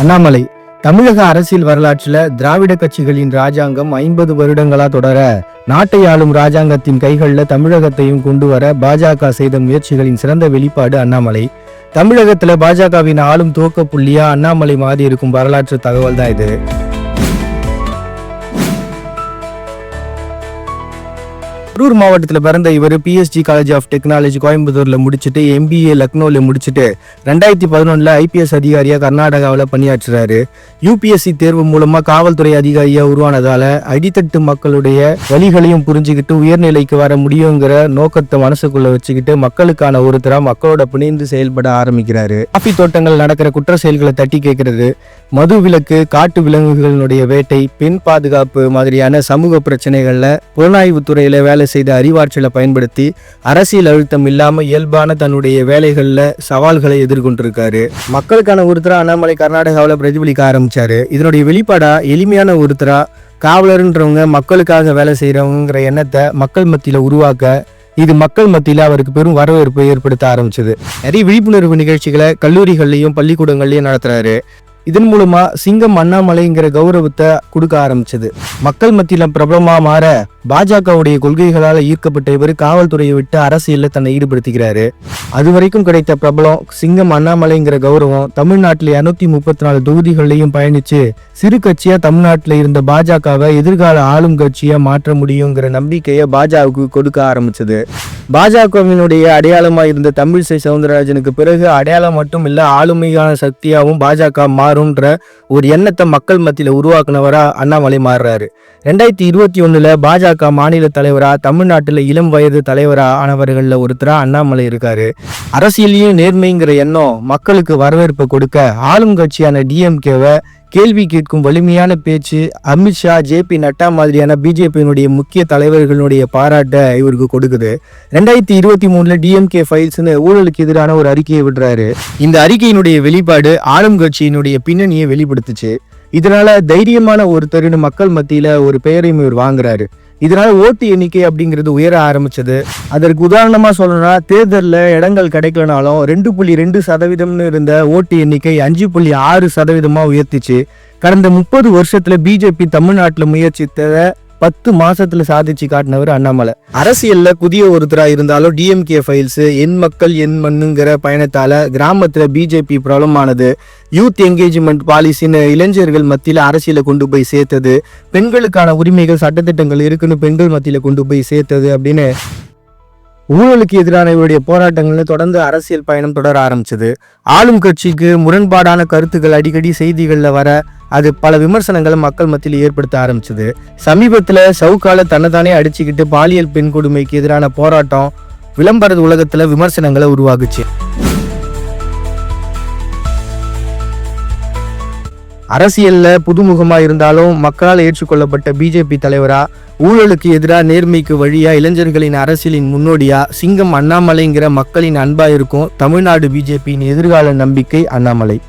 அண்ணாமலை தமிழக அரசியல் வரலாற்றில் திராவிட கட்சிகளின் ராஜாங்கம் ஐம்பது வருடங்களா தொடர நாட்டை ஆளும் ராஜாங்கத்தின் கைகளில் தமிழகத்தையும் கொண்டு வர பாஜக செய்த முயற்சிகளின் சிறந்த வெளிப்பாடு அண்ணாமலை. தமிழகத்தில் பாஜகவின் ஆளும் துவக்க புள்ளியா அண்ணாமலை மாறி இருக்கும் வரலாற்று தகவல் தான் இது. கரூர் மாவட்டத்தில் பிறந்த இவர் பிஎஸ்ஜி காலேஜ் ஆஃப் டெக்னாலஜி கோயம்புத்தூரில் முடிச்சுட்டு எம்பிஏ லக்னோவில் முடிச்சுட்டு ரெண்டாயிரத்தி பதினொன்றில் ஐபிஎஸ் அதிகாரியாக கர்நாடகாவில் பணியாற்றுறாரு. யூபிஎஸ்சி தேர்வு மூலமாக காவல்துறை அதிகாரியாக உருவானதால் அடித்தட்டு மக்களுடைய வழிகளையும் புரிஞ்சுக்கிட்டு உயர்நிலைக்கு வர முடியுங்கிற நோக்கத்தை மனசுக்குள்ளே வச்சுக்கிட்டு மக்களுக்கான ஒருத்தராக மக்களோட பிணைந்து செயல்பட ஆரம்பிக்கிறாரு. காஃபி தோட்டங்கள் நடக்கிற குற்ற செயல்களை தட்டி கேட்கறது மது விலக்கு காட்டு விலங்குகளினுடைய வேட்டை பெண் பாதுகாப்பு மாதிரியான சமூக பிரச்சனைகளில் புலனாய்வு துறையில் வேலை செய்த அறிவாற்றலை பயன்படுத்தி அரசியல் அழுத்தம் இல்லாமல் இயல்பான தன்னுடைய வேலைகளில் சவால்களை எதிர்கொண்டிருக்காரு. மக்களுக்கான ஒருத்தரா அண்ணாமலை கர்நாடகாவில் பிரதிபலிக்க ஆரம்பிச்சாரு. இதனுடைய வெளிப்பாடா எளிமையான ஒருத்தரா காவலர்ன்றவங்க மக்களுக்காக வேலை செய்கிறவங்கிற எண்ணத்தை மக்கள் மத்தியில் உருவாக்க இது மக்கள் மத்தியில் அவருக்கு பெரும் வரவேற்பை ஏற்படுத்த ஆரம்பிச்சது. நிறைய விழிப்புணர்வு நிகழ்ச்சிகளை கல்லூரிகள்லையும் பள்ளிக்கூடங்கள்லையும் நடத்துறாரு. இதன் மூலமா சிங்கம் அண்ணாமலைங்கிற கௌரவத்தை கொடுக்க ஆரம்பிச்சது. மக்கள் மத்தியில் பிரபலமாக மாற பாஜகவுடைய கொள்கைகளால் ஈர்க்கப்பட்ட இவர் காவல்துறையை விட்டு அரசியலில் தன்னை ஈடுபடுத்துகிறாரு. அது வரைக்கும் கிடைத்த பிரபலம் சிங்கம் அண்ணாமலைங்கிற கௌரவம் தமிழ்நாட்டில் இருநூத்தி முப்பத்தி நாலு தொகுதிகளையும் பயணிச்சு சிறு கட்சியா தமிழ்நாட்டில் இருந்த பாஜகவை எதிர்கால ஆளும் கட்சியா மாற்ற முடியுங்கிற நம்பிக்கையை பாஜகவுக்கு கொடுக்க ஆரம்பிச்சது. பாஜகவினுடைய அடையாளமா இருந்த தமிழிசை சவுந்தரராஜனுக்கு பிறகு அடையாளம் மட்டும் இல்ல ஆளுமையான சக்தியாவும் பாஜக மாறும்ன்ற ஒரு எண்ணத்தை மக்கள் மத்தியில் உருவாக்குனவரா அண்ணாமலை மாறுறாரு. ரெண்டாயிரத்தி இருபத்தி ஒண்ணுல பாஜக மாநில தலைவரா தமிழ்நாட்டில் இளம் வயது தலைவரா ஆனவர்களில் ஒருத்தராக அண்ணாமலை இருக்காரு. அரசியலையும் நேர்மைங்கிற எண்ணம் மக்களுக்கு வரவேற்பு கொடுக்க ஆளும் கட்சியான டிஎம்கேவை கேள்வி கேட்கும் வலிமையான பேச்சு அமித்ஷா ஜேபி நட்டா மாதிரியான பிஜேபியினுடைய முக்கிய தலைவர்களுடைய பாராட்டை இவருக்கு கொடுக்குது. ரெண்டாயிரத்தி இருபத்தி மூணுல டிஎம்கே ஃபைல்ஸ்னு ஊழலுக்கு எதிரான ஒரு அறிக்கையை விடுறாரு. இந்த அறிக்கையினுடைய வெளிப்பாடு ஆளும் கட்சியினுடைய பின்னணியை வெளிப்படுத்துச்சு. இதனால தைரியமான ஒருத்தருன்னு மக்கள் மத்தியில ஒரு பெயரையும் இவர் வாங்குறாரு. இதனால ஓட்டு எண்ணிக்கை அப்படிங்கிறது உயர ஆரம்பிச்சது. அதற்கு உதாரணமா சொல்லணும்னா தேர்தலில் இடங்கள் கிடைக்கலனாலும் ரெண்டு புள்ளி ரெண்டு சதவீதம்னு இருந்த ஓட்டு எண்ணிக்கை அஞ்சு புள்ளி ஆறு சதவீதமா உயர்த்திச்சு. கடந்த முப்பது வருஷத்துல பிஜேபி தமிழ்நாட்டில் முயற்சித்ததை பத்து மாசத்துல சாதிச்சு காட்டினவர் அண்ணாமலை. அரசியல்ல புதிய ஒருத்தரா இருந்தாலும் டிஎம்கே ஃபைல்ஸ் என் மக்கள் என் மண்ணுங்கிற பயணத்தால கிராமத்துல பிஜேபி பிரபலமானது யூத் என்கேஜ்மெண்ட் பாலிசின்னு இளைஞர்கள் மத்தியில அரசியலை கொண்டு போய் சேர்த்தது. பெண்களுக்கான உரிமைகள் சட்டத்திட்டங்கள் இருக்குன்னு பெண்கள் மத்தியில கொண்டு போய் சேர்த்தது அப்படின்னு ஊழலுக்கு எதிரான இவருடைய போராட்டங்கள்னு தொடர்ந்து அரசியல் பயணம் தொடர ஆரம்பிச்சது. ஆளும் கட்சிக்கு முரண்பாடான கருத்துக்கள் அடிக்கடி செய்திகளில் வர அது பல விமர்சனங்களை மக்கள் மத்தியில் ஏற்படுத்த ஆரம்பிச்சது. சமீபத்தில் சவுக்கால தன்னைத்தானே அடிச்சுக்கிட்டு பாலியல் பெண் கொடுமைக்கு எதிரான போராட்டம் விளம்பரது உலகத்தில் விமர்சனங்களை உருவாகுச்சு அரசியல்ல புதுமுகமா இருந்தாலும் மக்களால் ஏற்றுக்கொள்ளப்பட்ட பிஜேபி தலைவரா ஊழலுக்கு எதிராக நேர்மைக்கு வழியா இளைஞர்களின் அரசியலின் முன்னோடியா சிங்கம் அண்ணாமலைங்கிற மக்களின் அன்பா இருக்கும் தமிழ்நாடு பிஜேபியின் எதிர்கால நம்பிக்கை அண்ணாமலை.